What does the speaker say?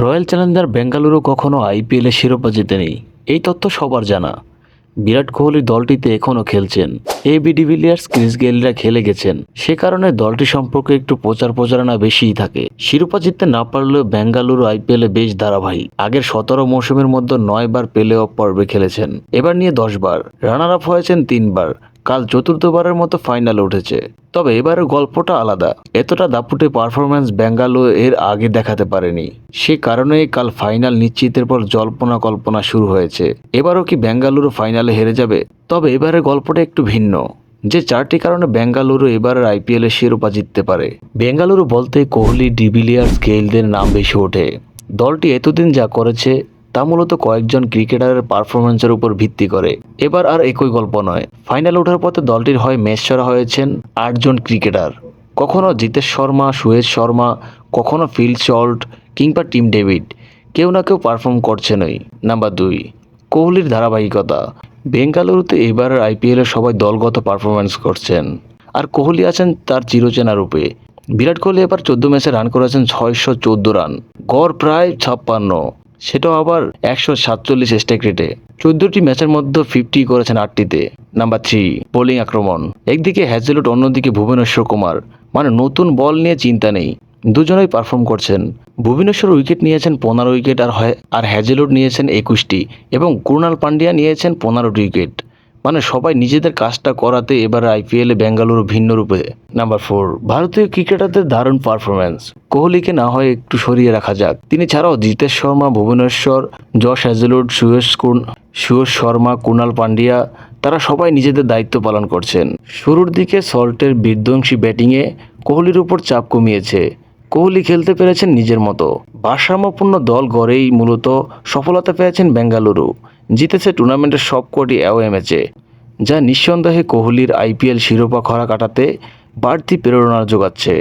Royal Challenger Bengaluru কখনো আইপিএলে শিরোপা জেতেনি। এই তথ্য সবার জানা। বিরাট কোহলির দলটিতে এখনও খেলছেন। A B de Villiers Chris গেইলরা খেলে গেছেন। সে কারণে দলটি সম্পর্কে একটু প্রচার প্রচারণা বেশিই থাকে। শিরোপা জিততে না পারলেও বেঙ্গালুরু আইপিএলে বেশ ধারাবাহিক। আগের সতেরো মৌসুমের মধ্যে নয়বার প্লে অফ পর্বে খেলেছেন। এবার নিয়ে দশবার রানার আপ হয়েছেন তিনবার। কাল চতুর্থবারের মতো ফাইনালে উঠেছে। তবে এবারের গল্পটা আলাদা। এতটা দাপুটে পারফরম্যান্স বেঙ্গালুরু এর আগে দেখাতে পারেনি। সে কারণেই কাল ফাইনাল নিশ্চিতের পর জল্পনা কল্পনা শুরু হয়েছে। এবারও কি বেঙ্গালুরু ফাইনালে হেরে যাবে? তবে এবারের গল্পটা একটু ভিন্ন। যে চারটি কারণে বেঙ্গালুরু এবারের আইপিএল শিরোপা জিততে পারে। বেঙ্গালুরু বলতে কোহলি ডিভিলিয়ার্স গেইলদের নাম বেশি ওঠে। দলটি এতদিন যা করেছে তা মূলত কয়েকজন ক্রিকেটারের পারফরমেন্সের উপর ভিত্তি করে। এবার আর একই গল্প নয়। ফাইনাল ওঠার পথে দলটির হয় ম্যাচ সেরা হয়েছেন আটজন ক্রিকেটার। কখনো জিতেশ শর্মা সুয়েজ শর্মা, কখনো ফিল সল্ট কিংবা টিম ডেভিড। কেউ না কেউ পারফর্ম করছেনই। নাম্বার দুই, কোহলির ধারাবাহিকতা। বেঙ্গালুরুতে এবারের আইপিএলে সবাই দলগত পারফরমেন্স করছেন। আর কোহলি আছেন তার চিরচেনা রূপে। বিরাট কোহলি এবার চোদ্দ ম্যাচে রান করেছেন ছয়শো চোদ্দ রান। গড় প্রায় ছাপ্পান্ন। সেটাও আবার একশো সাতচল্লিশ স্ট্রাইক রেটে। চোদ্দটি ম্যাচের মধ্যে ফিফটি করেছেন আটটিতে। নাম্বার থ্রি, বোলিং আক্রমণ। একদিকে হ্যাজেলুট অন্যদিকে ভুবনেশ্বর কুমার। মানে নতুন বল নিয়ে চিন্তা নেই। দুজনেই পারফর্ম করছেন। ভুবনেশ্বর উইকেট নিয়েছেন পনেরো উইকেট আর আর হ্যাজেলুট নিয়েছেন একুশটি এবং কুরুণাল পান্ডিয়া নিয়েছেন পনেরোটি উইকেট মানে সবাই নিজেদের কাজটা করাতে এবার আইপিএলে বেঙ্গালুরু ভিন্ন রূপে। নাম্বার ফোর ভারতীয় ক্রিকেটারদের দারুণ পারফরমেন্স কোহলিকে না হয় একটু সরিয়ে রাখা যাক। তিনি ছাড়াও জিতেশ শর্মা, ভুবনেশ্বর জশ হ্যাজেলুড সুয়েশ কুন, সুয়েশ শর্মা, কুনাল পান্ডিয়া, তারা সবাই নিজেদের দায়িত্ব পালন করছেন। শুরুর দিকে সল্টের বিধ্বংসী ব্যাটিংয়ে কোহলির উপর চাপ কমিয়েছে। কোহলি খেলতে পেরেছেন নিজের মতো। ভারসাম্যপূর্ণ দল গড়েই মূলত সফলতা পেয়েছেন বেঙ্গালুরু। জিতেছে টুর্নামেন্টের সবকটি অ্যাওয়ে ম্যাচে, যা নিঃসন্দেহে কোহলির আইপিএল শিরোপা খরা কাটাতে বাড়তি প্রেরণা যোগাচ্ছে।